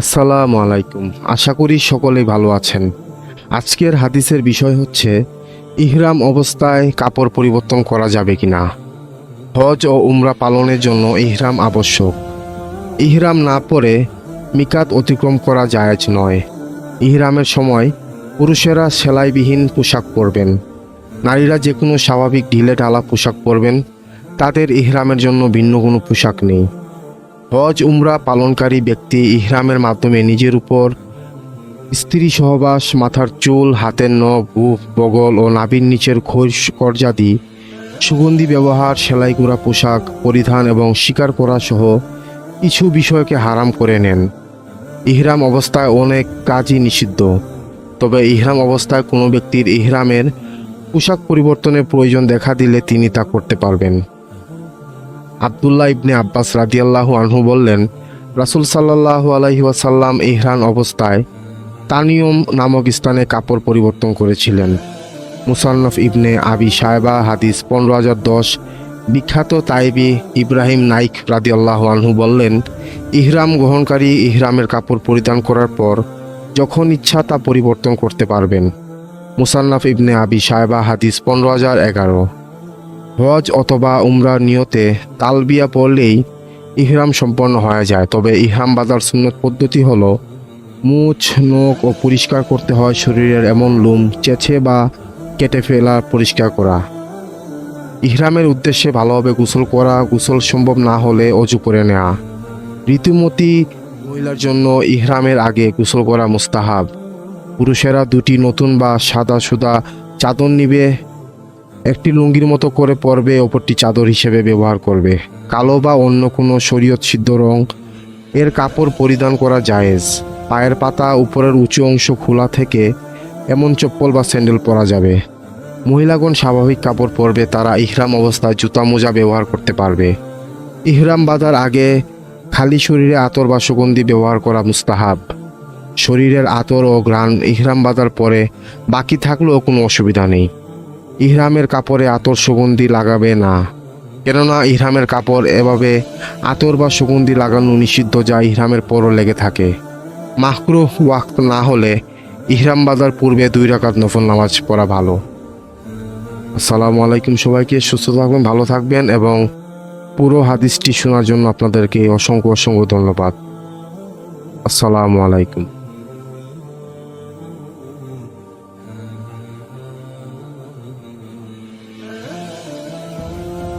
আসসালামু আলাইকুম। আশা করি সকলেই ভালো আছেন। আজকের হাদিসের বিষয় হচ্ছে, ইহরাম অবস্থায় কাপড় পরিবর্তন করা যাবে কি না হজ ও উমরা পালনের জন্য ইহরাম আবশ্যক। ইহরাম না পরে মিকাত অতিক্রম করা জায়েজ নয়। ইহরামের সময় পুরুষেরা সেলাইবিহীন পোশাক পরবেন। নারীরা যে কোনো স্বাভাবিক ঢিলে ঢালা পোশাক পরবেন। তাদের ইহরামের জন্য ভিন্ন কোনো পোশাক নেই। হজ, উমরা পালনকারী ব্যক্তি ইহরামের মাধ্যমে নিজের উপর স্ত্রী সহবাস, মাথার চুল, হাতের নখ, বুক, বগল ও নাবির নিচের খোঁজ কর্জাদি, সুগন্ধি ব্যবহার, সেলাই করা পোশাক, পরিধান এবং শিকার করা সহ কিছু বিষয়কে হারাম করে নেন। ইহরাম অবস্থায় অনেক কাজই নিষিদ্ধ। তবে ইহরাম অবস্থায় কোনো ব্যক্তির ইহরামের পোশাক পরিবর্তনের প্রয়োজন দেখা দিলে তিনি তা করতে পারবেন। আবদুল্লাহ ইবনে আব্বাস রাদিয়াল্লাহু আনহু বললেন, রাসূল সাল্লাল্লাহু আলাইহি ওয়াসাল্লাম ইহরান অবস্থায় তানিয়ম নামক স্থানে কাপড় পরিবর্তন করেছিলেন। মুসান্নফ ইবনে আবি সাহেবা হাদিস পনেরো হাজার দশ, বিখ্যাত তাইবি ইব্রাহিম নাইক রাদিয়াল্লাহু আনহু বললেন, ইহরাম গ্রহণকারী ইহরামের কাপড় পরিধান করার পর যখন ইচ্ছা তা পরিবর্তন করতে পারবেন। মুসান্নাফ ইবনে আবি সাহেবা হাদিস পনেরো হাজার এগারো। হজ অথবা উমরার নিয়তে তালবিয়া পড়লেই ইহরাম সম্পন্ন হয়ে যায়। তবে ইহরাম বাজার সুন্নত পদ্ধতি হলো মুছ নখ ও পরিষ্কার করতে হয় শরীরের এমন লোম চেছে বা কেটে ফেলা পরিষ্কার করা। ইহরামের উদ্দেশ্যে ভালোভাবে গোসল করা, গোসল সম্ভব না হলে অজু করে নেওয়া। ঋতুমতী মহিলার জন্য ইহরামের আগে গোসল করা মুস্তাহাব। পুরুষেরা দুটি নতুন বা সাদা সুদা চাদর নিবে একটি লুঙ্গির মতো করে পরবে অপরটি চাদর হিসেবে ব্যবহার করবে। কালো বা অন্য কোনো শরীয়ত সিদ্ধ রং এর কাপড় পরিধান করা জায়েজ। পায়ের পাতা উপরের উঁচু অংশ খোলা থেকে এমন চপ্পল বা স্যান্ডেল পরা যাবে। মহিলাগণ স্বাভাবিক কাপড় পরবে, তারা ইহরাম অবস্থায় জুতা, মোজা ব্যবহার করতে পারবে। ইহরাম বাঁধার আগে খালি শরীরে আতর বা সুগন্ধি ব্যবহার করা মুস্তাহাব। শরীরের আতর ও ঘ্রাণ ইহরাম বাঁধার পরে বাকি থাকলেও কোনো অসুবিধা নেই। ইহরামের কাপড়ে আতর সুগন্ধি লাগাবে না। কেননা ইহরামের কাপড় এভাবে আতর বা সুগন্ধি লাগানো নিষিদ্ধ যা ইহরামের পরও লেগে থাকে। মাহক্রুহ ওয়াক্ত না হলে ইহরাম বাঁধার পূর্বে দুই রাকাত নফল নামাজ পড়া ভালো। আসসালামু আলাইকুম সবাইকে, সুস্থ থাকবেন, ভালো থাকবেন এবং পুরো হাদিসটি শোনার জন্য আপনাদেরকে অসংখ্য অসংখ্য ধন্যবাদ। আসসালামু আলাইকুম।